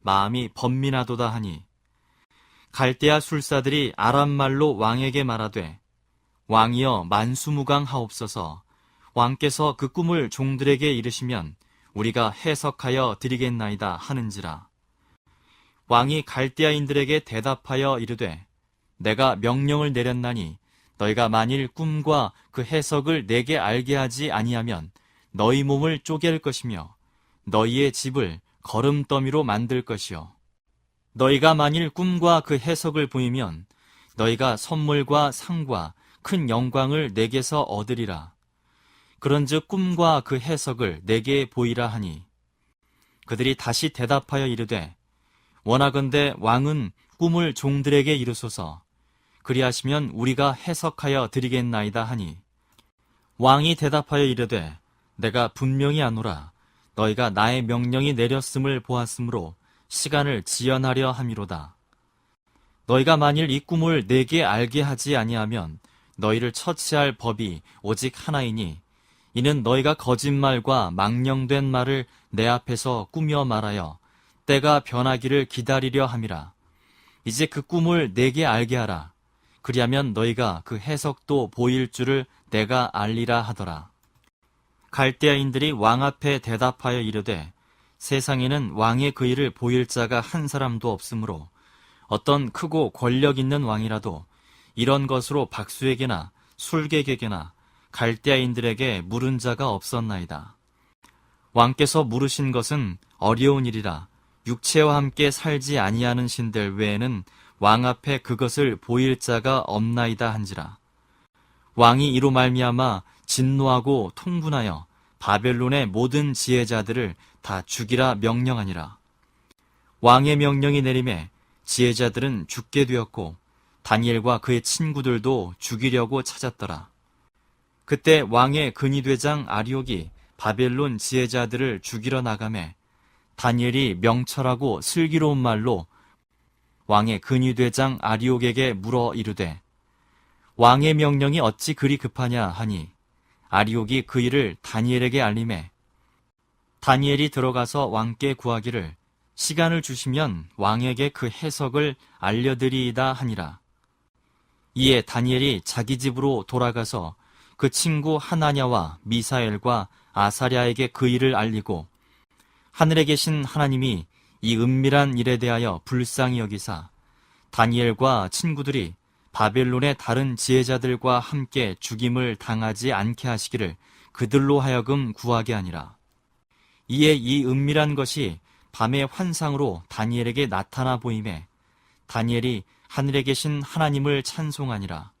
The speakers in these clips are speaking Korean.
마음이 번민하도다 하니 갈대아 술사들이 아람말로 왕에게 말하되 왕이여 만수무강 하옵소서. 왕께서 그 꿈을 종들에게 이르시면 우리가 해석하여 드리겠나이다 하는지라. 왕이 갈대아인들에게 대답하여 이르되 내가 명령을 내렸나니 너희가 만일 꿈과 그 해석을 내게 알게 하지 아니하면 너희 몸을 쪼갤 것이며 너희의 집을 걸음더미로 만들 것이요. 너희가 만일 꿈과 그 해석을 보이면 너희가 선물과 상과 큰 영광을 내게서 얻으리라. 그런즉 꿈과 그 해석을 내게 보이라 하니 그들이 다시 대답하여 이르되 원하건대 왕은 꿈을 종들에게 이르소서 그리하시면 우리가 해석하여 드리겠나이다 하니 왕이 대답하여 이르되 내가 분명히 아노라 너희가 나의 명령이 내렸음을 보았으므로 시간을 지연하려 함이로다. 너희가 만일 이 꿈을 내게 알게 하지 아니하면 너희를 처치할 법이 오직 하나이니 이는 너희가 거짓말과 망령된 말을 내 앞에서 꾸며 말하여 때가 변하기를 기다리려 함이라. 이제 그 꿈을 내게 알게 하라. 그리하면 너희가 그 해석도 보일 줄을 내가 알리라 하더라. 갈대아인들이 왕 앞에 대답하여 이르되 세상에는 왕의 그 일을 보일 자가 한 사람도 없으므로 어떤 크고 권력 있는 왕이라도 이런 것으로 박수에게나 술객에게나 갈대아인들에게 물은 자가 없었나이다. 왕께서 물으신 것은 어려운 일이라 육체와 함께 살지 아니하는 신들 외에는 왕 앞에 그것을 보일 자가 없나이다 한지라. 왕이 이로 말미암아 진노하고 통분하여 바벨론의 모든 지혜자들을 다 죽이라 명령하니라. 왕의 명령이 내림에 지혜자들은 죽게 되었고 다니엘과 그의 친구들도 죽이려고 찾았더라. 그때 왕의 근위대장 아리옥이 바벨론 지혜자들을 죽이러 나가매 다니엘이 명철하고 슬기로운 말로 왕의 근위대장 아리옥에게 물어 이르되 왕의 명령이 어찌 그리 급하냐 하니 아리옥이 그 일을 다니엘에게 알림해 다니엘이 들어가서 왕께 구하기를 시간을 주시면 왕에게 그 해석을 알려드리이다 하니라. 이에 다니엘이 자기 집으로 돌아가서 그 친구 하나냐와 미사엘과 아사랴에게 그 일을 알리고 하늘에 계신 하나님이 이 은밀한 일에 대하여 불쌍히 여기사 다니엘과 친구들이 바벨론의 다른 지혜자들과 함께 죽임을 당하지 않게 하시기를 그들로 하여금 구하게 하니라. 이에 이 은밀한 것이 밤의 환상으로 다니엘에게 나타나 보임에 다니엘이 하늘에 계신 하나님을 찬송하니라.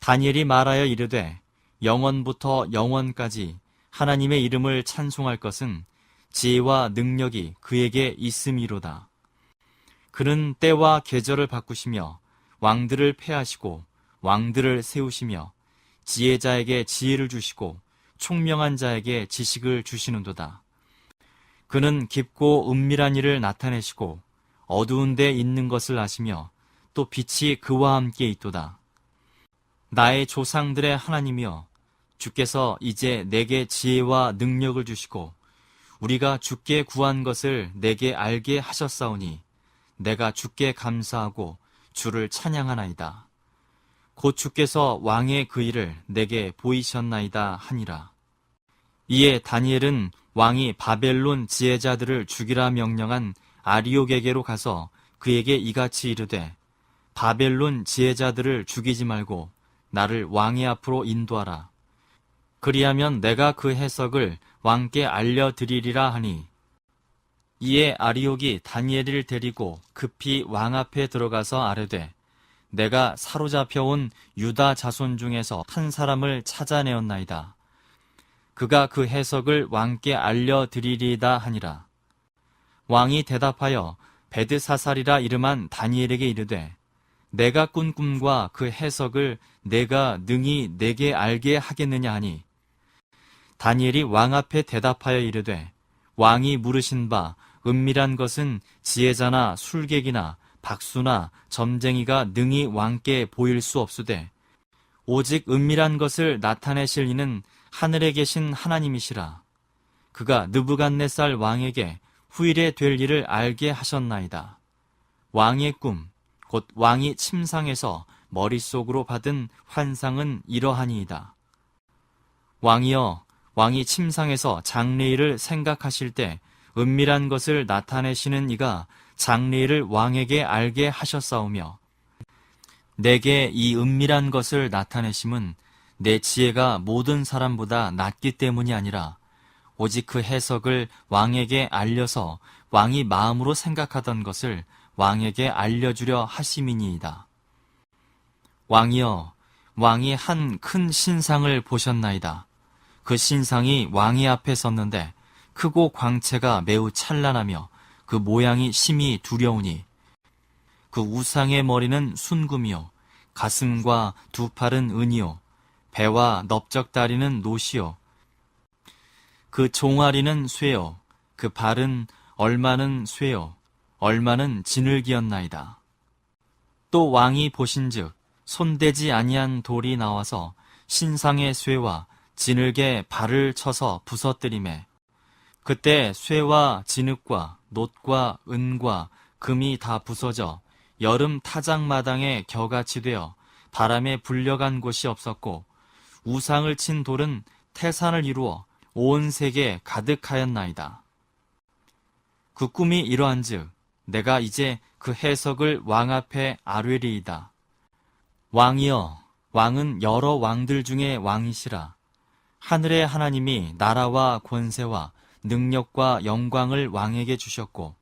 다니엘이 말하여 이르되 영원부터 영원까지 하나님의 이름을 찬송할 것은 지혜와 능력이 그에게 있음이로다. 그는 때와 계절을 바꾸시며 왕들을 패하시고 왕들을 세우시며 지혜자에게 지혜를 주시고 총명한 자에게 지식을 주시는도다. 그는 깊고 은밀한 일을 나타내시고 어두운 데 있는 것을 아시며 또 빛이 그와 함께 있도다. 나의 조상들의 하나님이여 주께서 이제 내게 지혜와 능력을 주시고 우리가 주께 구한 것을 내게 알게 하셨사오니 내가 주께 감사하고 주를 찬양하나이다. 곧 주께서 왕의 그 일을 내게 보이셨나이다 하니라. 이에 다니엘은 왕이 바벨론 지혜자들을 죽이라 명령한 아리옥에게로 가서 그에게 이같이 이르되 바벨론 지혜자들을 죽이지 말고 나를 왕의 앞으로 인도하라. 그리하면 내가 그 해석을 왕께 알려드리리라 하니 이에 아리옥이 다니엘을 데리고 급히 왕 앞에 들어가서 아뢰되 내가 사로잡혀온 유다 자손 중에서 한 사람을 찾아내었나이다. 그가 그 해석을 왕께 알려드리리다 하니라. 왕이 대답하여 베드사살이라 이름한 다니엘에게 이르되 내가 꾼 꿈과 그 해석을 내가 능히 내게 알게 하겠느냐 하니 다니엘이 왕 앞에 대답하여 이르되 왕이 물으신 바 은밀한 것은 지혜자나 술객이나 박수나 점쟁이가 능히 왕께 보일 수 없으되 오직 은밀한 것을 나타내실 이는 하늘에 계신 하나님이시라. 그가 느부갓네살 왕에게 후일에 될 일을 알게 하셨나이다. 왕의 꿈 곧 왕이 침상에서 머릿속으로 받은 환상은 이러하니이다. 왕이여 왕이 침상에서 장래일을 생각하실 때 은밀한 것을 나타내시는 이가 장래일을 왕에게 알게 하셨사오며 내게 이 은밀한 것을 나타내심은 내 지혜가 모든 사람보다 낮기 때문이 아니라 오직 그 해석을 왕에게 알려서 왕이 마음으로 생각하던 것을 왕에게 알려주려 하심이니이다. 왕이여, 왕이 한 큰 신상을 보셨나이다. 그 신상이 왕의 앞에 섰는데 크고 광채가 매우 찬란하며 그 모양이 심히 두려우니 그 우상의 머리는 순금이요 가슴과 두 팔은 은이요 배와 넓적다리는 노시요. 그 종아리는 쇠요 그 발은 얼마는 쇠요 얼마는 진흙이었나이다. 또 왕이 보신즉 손대지 아니한 돌이 나와서 신상의 쇠와 진흙에 발을 쳐서 부서뜨림에 그때 쇠와 진흙과 놋과 은과 금이 다 부서져 여름 타작마당에 겨같이 되어 바람에 불려간 곳이 없었고 우상을 친 돌은 태산을 이루어 온 세계 가득하였나이다. 그 꿈이 이러한즉 내가 이제 그 해석을 왕 앞에 아뢰리이다. 왕이여 왕은 여러 왕들 중에 왕이시라. 하늘의 하나님이 나라와 권세와 능력과 영광을 왕에게 주셨고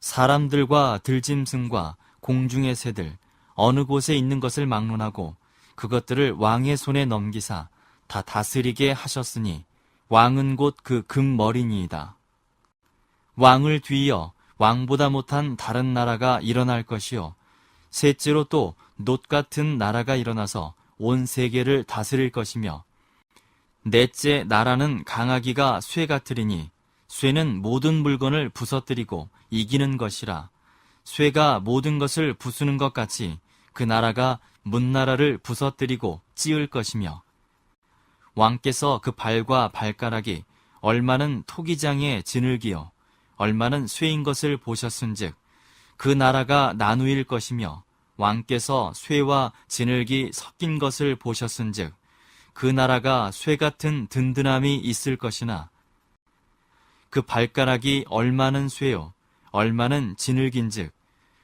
사람들과 들짐승과 공중의 새들 어느 곳에 있는 것을 막론하고 그것들을 왕의 손에 넘기사 다 다스리게 하셨으니 왕은 곧 그 금머리니이다. 왕을 뒤이어 왕보다 못한 다른 나라가 일어날 것이요 셋째로 또 놋 같은 나라가 일어나서 온 세계를 다스릴 것이며 넷째 나라는 강하기가 쇠 같으리니 쇠는 모든 물건을 부서뜨리고 이기는 것이라. 쇠가 모든 것을 부수는 것 같이 그 나라가 문나라를 부서뜨리고 찌을 것이며. 왕께서 그 발과 발가락이 얼마는 토기장의 진흙이요 얼마는 쇠인 것을 보셨은즉 그 나라가 나누일 것이며 왕께서 쇠와 진흙이 섞인 것을 보셨은즉 그 나라가 쇠 같은 든든함이 있을 것이나 그 발가락이 얼마는 쇠요 얼마는 진흙인즉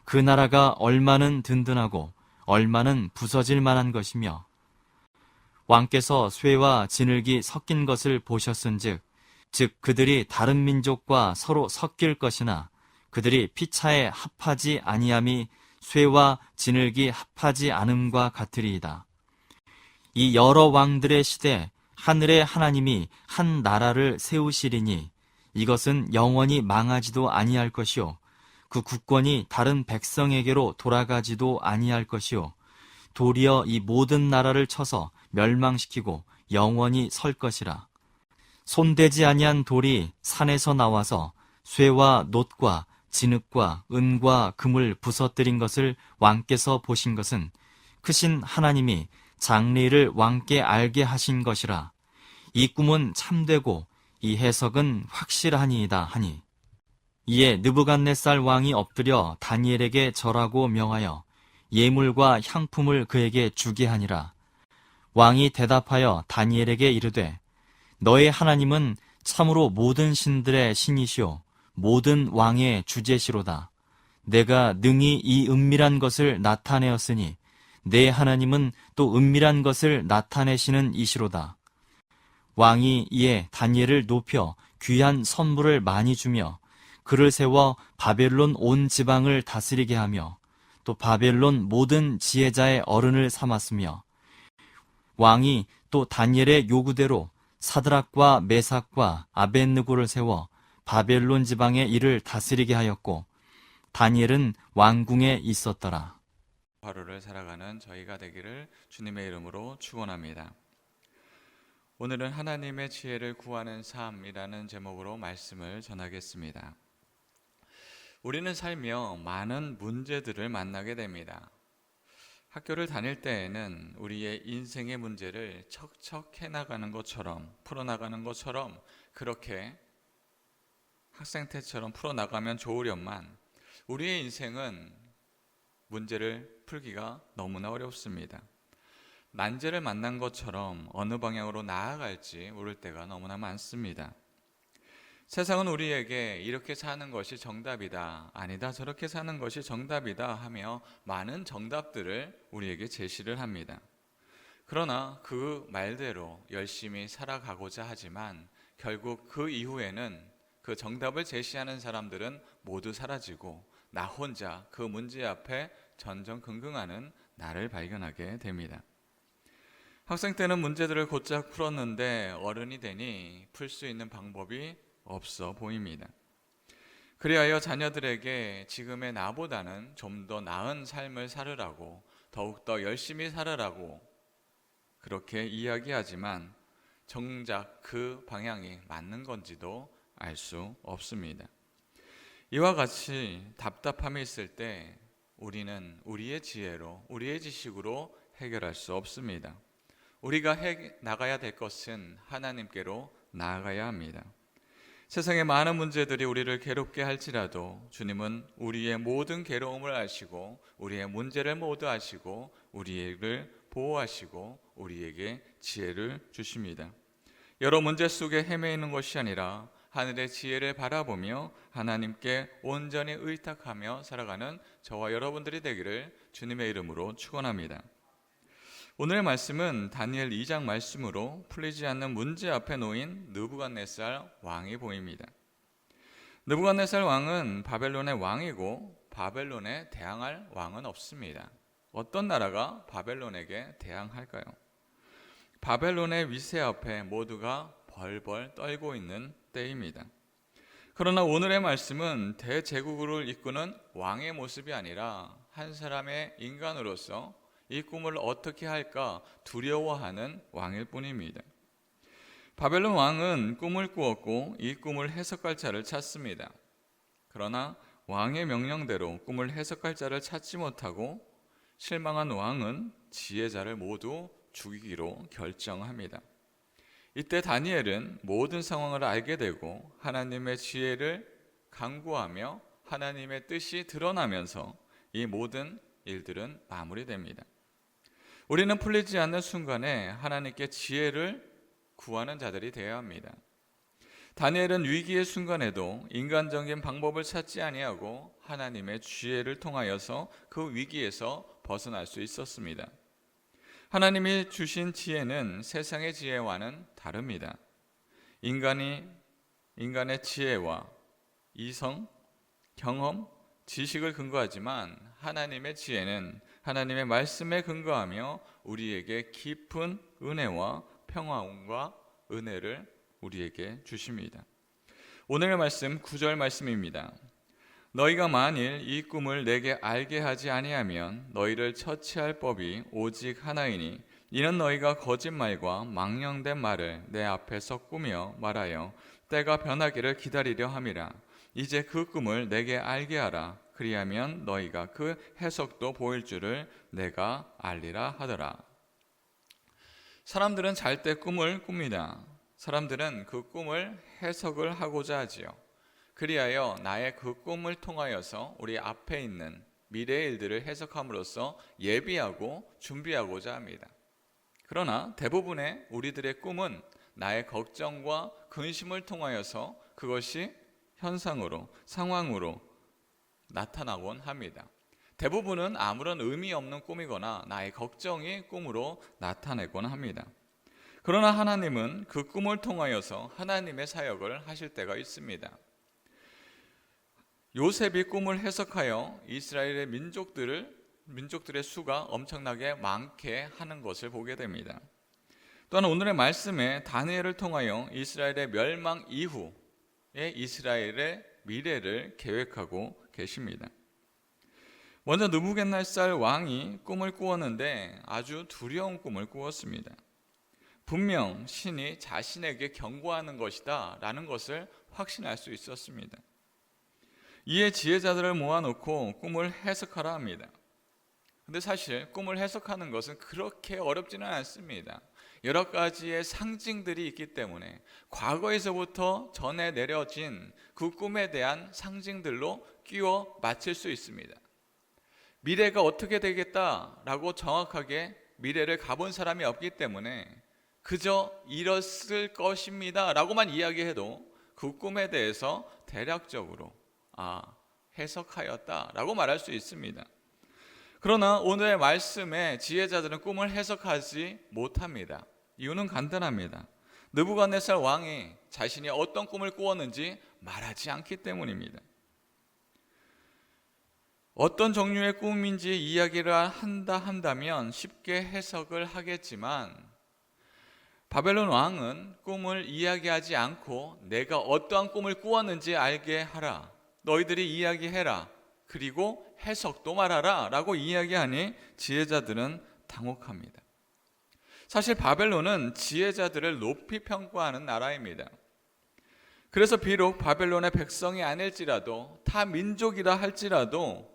그 나라가 얼마는 든든하고 얼마는 부서질 만한 것이며 왕께서 쇠와 진흙이 섞인 것을 보셨은즉 즉 그들이 다른 민족과 서로 섞일 것이나 그들이 피차에 합하지 아니함이 쇠와 진흙이 합하지 않음과 같으리이다. 이 여러 왕들의 시대 하늘의 하나님이 한 나라를 세우시리니 이것은 영원히 망하지도 아니할 것이요 그 국권이 다른 백성에게로 돌아가지도 아니할 것이요 도리어 이 모든 나라를 쳐서 멸망시키고 영원히 설 것이라. 손대지 아니한 돌이 산에서 나와서 쇠와 놋과 진흙과 은과 금을 부서뜨린 것을 왕께서 보신 것은 크신 하나님이 장래를 왕께 알게 하신 것이라. 이 꿈은 참되고 이 해석은 확실하니이다 하니. 이에 느부갓네살 왕이 엎드려 다니엘에게 절하고 명하여 예물과 향품을 그에게 주게 하니라. 왕이 대답하여 다니엘에게 이르되 너의 하나님은 참으로 모든 신들의 신이시오. 모든 왕의 주제시로다. 내가 능히 이 은밀한 것을 나타내었으니 내 하나님은 또 은밀한 것을 나타내시는 이시로다. 왕이 이에 다니엘을 높여 귀한 선물을 많이 주며 그를 세워 바벨론 온 지방을 다스리게 하며 또 바벨론 모든 지혜자의 어른을 삼았으며 왕이 또 다니엘의 요구대로 사드락과 메삭과 아벤느고를 세워 바벨론 지방의 일을 다스리게 하였고 다니엘은 왕궁에 있었더라. 하루를 살아가는 저희가 되기를 주님의 이름으로 축원합니다. 오늘은 하나님의 지혜를 구하는 삶이라는 제목으로 말씀을 전하겠습니다. 우리는 살며 많은 문제들을 만나게 됩니다. 학교를 다닐 때에는 우리의 인생의 문제를 척척 해나가는 것처럼 풀어나가는 것처럼 그렇게 학생 때처럼 풀어나가면 좋으련만 우리의 인생은 문제를 풀기가 너무나 어렵습니다. 난제를 만난 것처럼 어느 방향으로 나아갈지 모를 때가 너무나 많습니다. 세상은 우리에게 이렇게 사는 것이 정답이다, 아니다, 저렇게 사는 것이 정답이다 하며 많은 정답들을 우리에게 제시를 합니다. 그러나 그 말대로 열심히 살아가고자 하지만 결국 그 이후에는 그 정답을 제시하는 사람들은 모두 사라지고 나 혼자 그 문제 앞에 전전긍긍하는 나를 발견하게 됩니다. 학생 때는 문제들을 곧잘 풀었는데 어른이 되니 풀 수 있는 방법이 없어 보입니다. 그리하여 자녀들에게 지금의 나보다는 좀 더 나은 삶을 살으라고 더욱더 열심히 살으라고 그렇게 이야기하지만 정작 그 방향이 맞는 건지도 알 수 없습니다. 이와 같이 답답함이 있을 때 우리는 우리의 지혜로, 우리의 지식으로 해결할 수 없습니다. 우리가 해 나가야 될 것은 하나님께로 나아가야 합니다. 세상의 많은 문제들이 우리를 괴롭게 할지라도 주님은 우리의 모든 괴로움을 아시고 우리의 문제를 모두 아시고 우리를 보호하시고 우리에게 지혜를 주십니다. 여러 문제 속에 헤매이는 것이 아니라 하늘의 지혜를 바라보며 하나님께 온전히 의탁하며 살아가는 저와 여러분들이 되기를 주님의 이름으로 축원합니다. 오늘의 말씀은 다니엘 2장 말씀으로 풀리지 않는 문제 앞에 놓인 느부갓네살 왕이 보입니다. 느부갓네살 왕은 바벨론의 왕이고 바벨론에 대항할 왕은 없습니다. 어떤 나라가 바벨론에게 대항할까요? 바벨론의 위세 앞에 모두가 벌벌 떨고 있는 때입니다. 그러나 오늘의 말씀은 대제국을 이끄는 왕의 모습이 아니라 한 사람의 인간으로서 이 꿈을 어떻게 할까 두려워하는 왕일 뿐입니다. 바벨론 왕은 꿈을 꾸었고 이 꿈을 해석할 자를 찾습니다. 그러나 왕의 명령대로 꿈을 해석할 자를 찾지 못하고 실망한 왕은 지혜자를 모두 죽이기로 결정합니다. 이때 다니엘은 모든 상황을 알게 되고 하나님의 지혜를 강구하며 하나님의 뜻이 드러나면서 이 모든 일들은 마무리됩니다. 우리는 풀리지 않는 순간에 하나님께 지혜를 구하는 자들이 되어야 합니다. 다니엘은 위기의 순간에도 인간적인 방법을 찾지 아니하고 하나님의 지혜를 통하여서 그 위기에서 벗어날 수 있었습니다. 하나님이 주신 지혜는 세상의 지혜와는 다릅니다. 인간이 인간의 지혜와 이성, 경험, 지식을 근거하지만 하나님의 지혜는 하나님의 말씀에 근거하며 우리에게 깊은 은혜와 평화와 은혜를 우리에게 주십니다. 오늘의 말씀 9절 말씀입니다. 너희가 만일 이 꿈을 내게 알게 하지 아니하면 너희를 처치할 법이 오직 하나이니 이는 너희가 거짓말과 망령된 말을 내 앞에서 꾸며 말하여 때가 변하기를 기다리려 함이라. 이제 그 꿈을 내게 알게 하라. 그리하면 너희가 그 해석도 보일 줄을 내가 알리라 하더라. 사람들은 잘 때 꿈을 꿉니다. 사람들은 그 꿈을 해석을 하고자 하지요 그리하여 나의 그 꿈을 통하여서 우리 앞에 있는 미래의 일들을 해석함으로써 예비하고 준비하고자 합니다. 그러나 대부분의 우리들의 꿈은 나의 걱정과 근심을 통하여서 그것이 현상으로, 상황으로 나타나곤 합니다. 대부분은 아무런 의미 없는 꿈이거나 나의 걱정이 꿈으로 나타내곤 합니다. 그러나 하나님은 그 꿈을 통하여서 하나님의 사역을 하실 때가 있습니다. 요셉이 꿈을 해석하여 이스라엘의 민족들을 민족들의 수가 엄청나게 많게 하는 것을 보게 됩니다. 또한 오늘의 말씀에 다니엘을 통하여 이스라엘의 멸망 이후에 이스라엘의 미래를 계획하고 계십니다. 먼저 느부갓네살 왕이 꿈을 꾸었는데 아주 두려운 꿈을 꾸었습니다. 분명 신이 자신에게 경고하는 것이다라는 것을 확신할 수 있었습니다. 이에 지혜자들을 모아놓고 꿈을 해석하라 합니다. 근데 사실 꿈을 해석하는 것은 그렇게 어렵지는 않습니다. 여러 가지의 상징들이 있기 때문에 과거에서부터 전해 내려진 그 꿈에 대한 상징들로 끼워 맞출 수 있습니다. 미래가 어떻게 되겠다라고 정확하게 미래를 가본 사람이 없기 때문에 그저 이랬을 것입니다 라고만 이야기해도 그 꿈에 대해서 대략적으로 아, 해석하였다라고 말할 수 있습니다. 그러나 오늘의 말씀에 지혜자들은 꿈을 해석하지 못합니다. 이유는 간단합니다. 느부갓네살 왕이 자신이 어떤 꿈을 꾸었는지 말하지 않기 때문입니다. 어떤 종류의 꿈인지 이야기를 한다 한다면 쉽게 해석을 하겠지만 바벨론 왕은 꿈을 이야기하지 않고 내가 어떠한 꿈을 꾸었는지 알게 하라. 너희들이 이야기해라. 그리고 해석도 말하라. 라고 이야기하니 지혜자들은 당혹합니다. 사실 바벨론은 지혜자들을 높이 평가하는 나라입니다. 그래서 비록 바벨론의 백성이 아닐지라도 타 민족이라 할지라도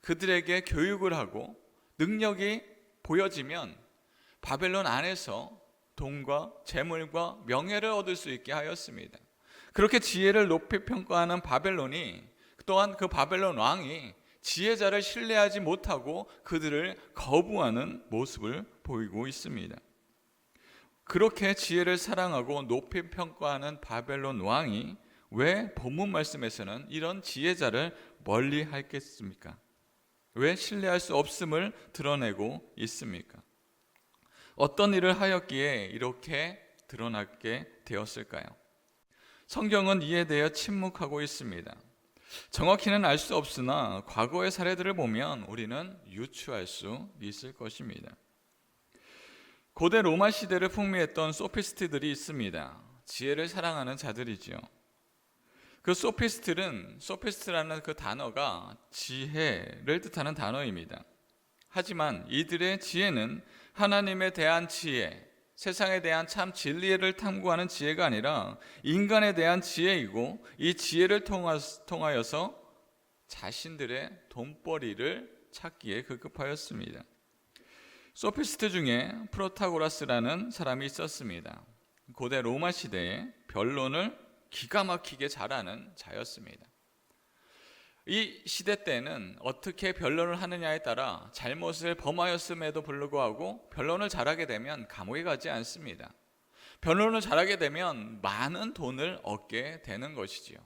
그들에게 교육을 하고 능력이 보여지면 바벨론 안에서 돈과 재물과 명예를 얻을 수 있게 하였습니다. 그렇게 지혜를 높이 평가하는 바벨론이 또한 그 바벨론 왕이 지혜자를 신뢰하지 못하고 그들을 거부하는 모습을 보이고 있습니다. 그렇게 지혜를 사랑하고 높이 평가하는 바벨론 왕이 왜 본문 말씀에서는 이런 지혜자를 멀리 하겠습니까? 왜 신뢰할 수 없음을 드러내고 있습니까? 어떤 일을 하였기에 이렇게 드러나게 되었을까요? 성경은 이에 대해 침묵하고 있습니다. 정확히는 알 수 없으나 과거의 사례들을 보면 우리는 유추할 수 있을 것입니다. 고대 로마 시대를 풍미했던 소피스트들이 있습니다. 지혜를 사랑하는 자들이지요. 그 소피스트는 소피스트라는 그 단어가 지혜를 뜻하는 단어입니다. 하지만 이들의 지혜는 하나님에 대한 지혜, 세상에 대한 참 진리를 탐구하는 지혜가 아니라 인간에 대한 지혜이고 이 지혜를 통하여서 자신들의 돈벌이를 찾기에 급급하였습니다. 소피스트 중에 프로타고라스라는 사람이 있었습니다. 고대 로마 시대에 변론을 기가 막히게 잘하는 자였습니다. 이 시대 때는 어떻게 변론을 하느냐에 따라 잘못을 범하였음에도 불구하고 변론을 잘하게 되면 감옥에 가지 않습니다. 변론을 잘하게 되면 많은 돈을 얻게 되는 것이지요.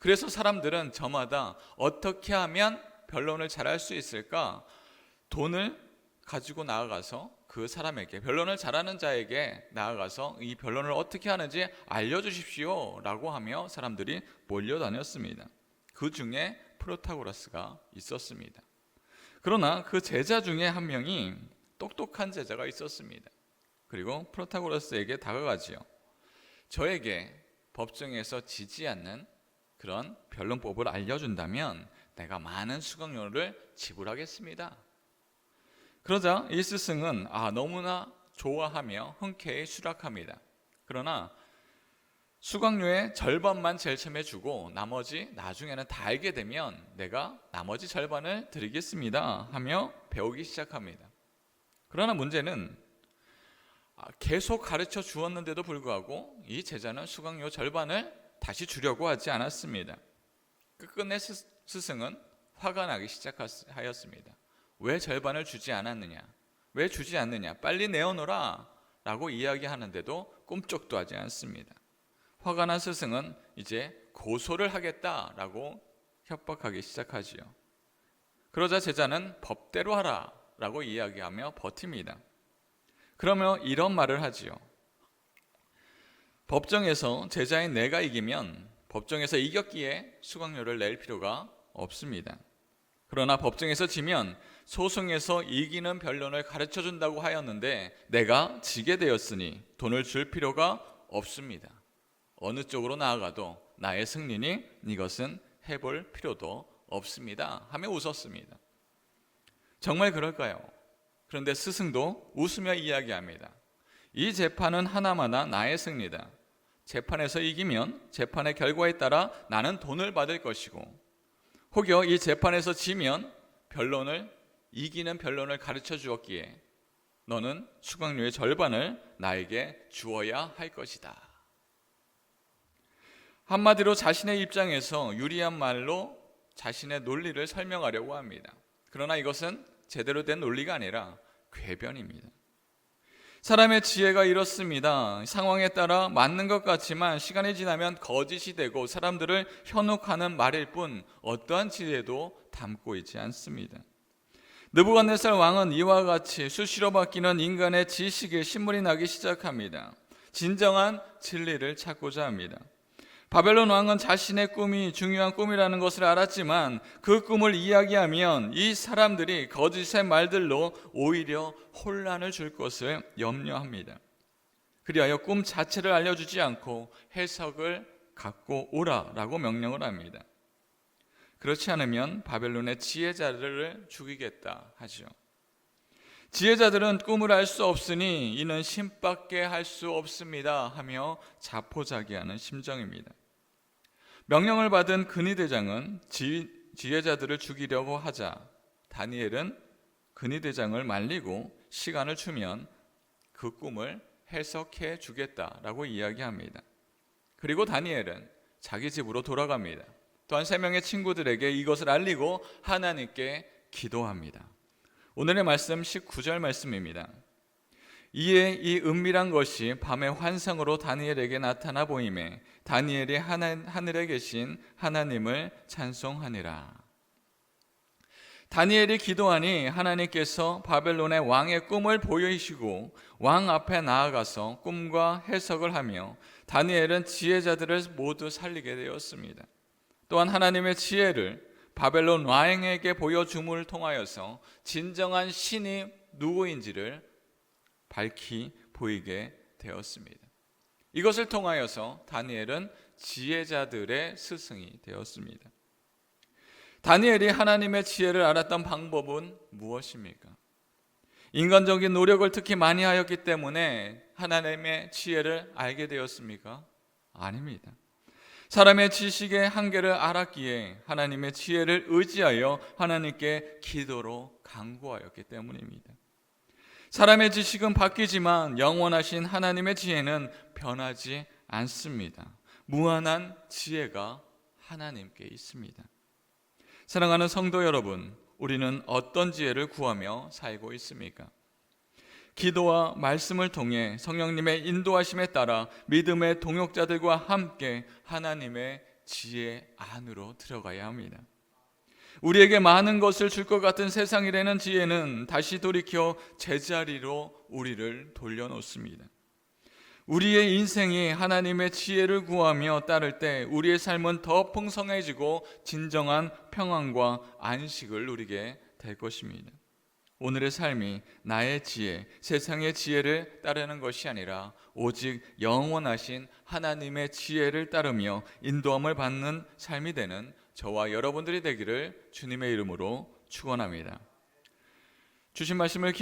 그래서 사람들은 저마다 어떻게 하면 변론을 잘할 수 있을까? 돈을 가지고 나아가서 그 사람에게 변론을 잘하는 자에게 나아가서 이 변론을 어떻게 하는지 알려주십시오라고 하며 사람들이 몰려다녔습니다. 그 중에 프로타고라스가 있었습니다. 그러나 그 제자 중에 한 명이 똑똑한 제자가 있었습니다. 그리고 프로타고라스에게 다가가지요. 저에게 법정에서 지지 않는 그런 변론법을 알려준다면 내가 많은 수강료를 지불하겠습니다. 그러자 이 스승은 아 너무나 좋아하며 흔쾌히 수락합니다. 그러나 수강료의 절반만 제일 처음에 주고 나머지 나중에는 다 알게 되면 내가 나머지 절반을 드리겠습니다 하며 배우기 시작합니다. 그러나 문제는 아, 계속 가르쳐 주었는데도 불구하고 이 제자는 수강료 절반을 다시 주려고 하지 않았습니다. 끝끝내 스승은 화가 나기 시작하였습니다. 왜 절반을 주지 않았느냐? 왜 주지 않느냐? 빨리 내어놓으라! 라고 이야기하는데도 꿈쩍도 하지 않습니다. 화가 난 스승은 이제 고소를 하겠다라고 협박하기 시작하지요. 그러자 제자는 법대로 하라 라고 이야기하며 버팁니다. 그러며 이런 말을 하지요. 법정에서 제자인 내가 이기면 법정에서 이겼기에 수강료를 낼 필요가 없습니다. 그러나 법정에서 지면 소송에서 이기는 변론을 가르쳐 준다고 하였는데 내가 지게 되었으니 돈을 줄 필요가 없습니다. 어느 쪽으로 나아가도 나의 승리니 이것은 해볼 필요도 없습니다. 하며 웃었습니다. 정말 그럴까요? 그런데 스승도 웃으며 이야기합니다. 이 재판은 하나마나 나의 승리다. 재판에서 이기면 재판의 결과에 따라 나는 돈을 받을 것이고, 혹여 이 재판에서 지면 변론을 이기는 변론을 가르쳐 주었기에 너는 수강료의 절반을 나에게 주어야 할 것이다. 한마디로 자신의 입장에서 유리한 말로 자신의 논리를 설명하려고 합니다. 그러나 이것은 제대로 된 논리가 아니라 궤변입니다. 사람의 지혜가 이렇습니다. 상황에 따라 맞는 것 같지만 시간이 지나면 거짓이 되고 사람들을 현혹하는 말일 뿐 어떠한 지혜도 담고 있지 않습니다. 느부갓네살 왕은 이와 같이 수시로 바뀌는 인간의 지식에 신물이 나기 시작합니다. 진정한 진리를 찾고자 합니다. 바벨론 왕은 자신의 꿈이 중요한 꿈이라는 것을 알았지만 그 꿈을 이야기하면 이 사람들이 거짓의 말들로 오히려 혼란을 줄 것을 염려합니다. 그리하여 꿈 자체를 알려주지 않고 해석을 갖고 오라라고 명령을 합니다. 그렇지 않으면 바벨론의 지혜자들을 죽이겠다 하죠. 지혜자들은 꿈을 알 수 없으니 이는 신밖에 할 수 없습니다 하며 자포자기하는 심정입니다. 명령을 받은 근위 대장은 지, 지혜자들을 죽이려고 하자 다니엘은 근위 대장을 말리고 시간을 주면 그 꿈을 해석해 주겠다라고 이야기합니다. 그리고 다니엘은 자기 집으로 돌아갑니다. 또한 세 명의 친구들에게 이것을 알리고 하나님께 기도합니다. 오늘의 말씀 19절 말씀입니다. 이에 이 은밀한 것이 밤의 환상으로 다니엘에게 나타나 보임에 다니엘이 하늘에 계신 하나님을 찬송하니라. 다니엘이 기도하니 하나님께서 바벨론의 왕의 꿈을 보여주시고 왕 앞에 나아가서 꿈과 해석을 하며 다니엘은 지혜자들을 모두 살리게 되었습니다. 또한 하나님의 지혜를 바벨론 왕에게 보여줌을 통하여서 진정한 신이 누구인지를 밝히 보이게 되었습니다. 이것을 통하여서 다니엘은 지혜자들의 스승이 되었습니다. 다니엘이 하나님의 지혜를 알았던 방법은 무엇입니까? 인간적인 노력을 특히 많이 하였기 때문에 하나님의 지혜를 알게 되었습니까? 아닙니다. 사람의 지식의 한계를 알았기에 하나님의 지혜를 의지하여 하나님께 기도로 간구하였기 때문입니다. 사람의 지식은 바뀌지만 영원하신 하나님의 지혜는 변하지 않습니다. 무한한 지혜가 하나님께 있습니다. 사랑하는 성도 여러분, 우리는 어떤 지혜를 구하며 살고 있습니까? 기도와 말씀을 통해 성령님의 인도하심에 따라 믿음의 동역자들과 함께 하나님의 지혜 안으로 들어가야 합니다. 우리에게 많은 것을 줄 것 같은 세상이라는 지혜는 다시 돌이켜 제자리로 우리를 돌려놓습니다. 우리의 인생이 하나님의 지혜를 구하며 따를 때 우리의 삶은 더 풍성해지고 진정한 평안과 안식을 누리게 될 것입니다. 오늘의 삶이 나의 지혜, 세상의 지혜를 따르는 것이 아니라 오직 영원하신 하나님의 지혜를 따르며 인도함을 받는 삶이 되는 저와 여러분들이 되기를 주님의 이름으로 축원합니다. 주신 말씀을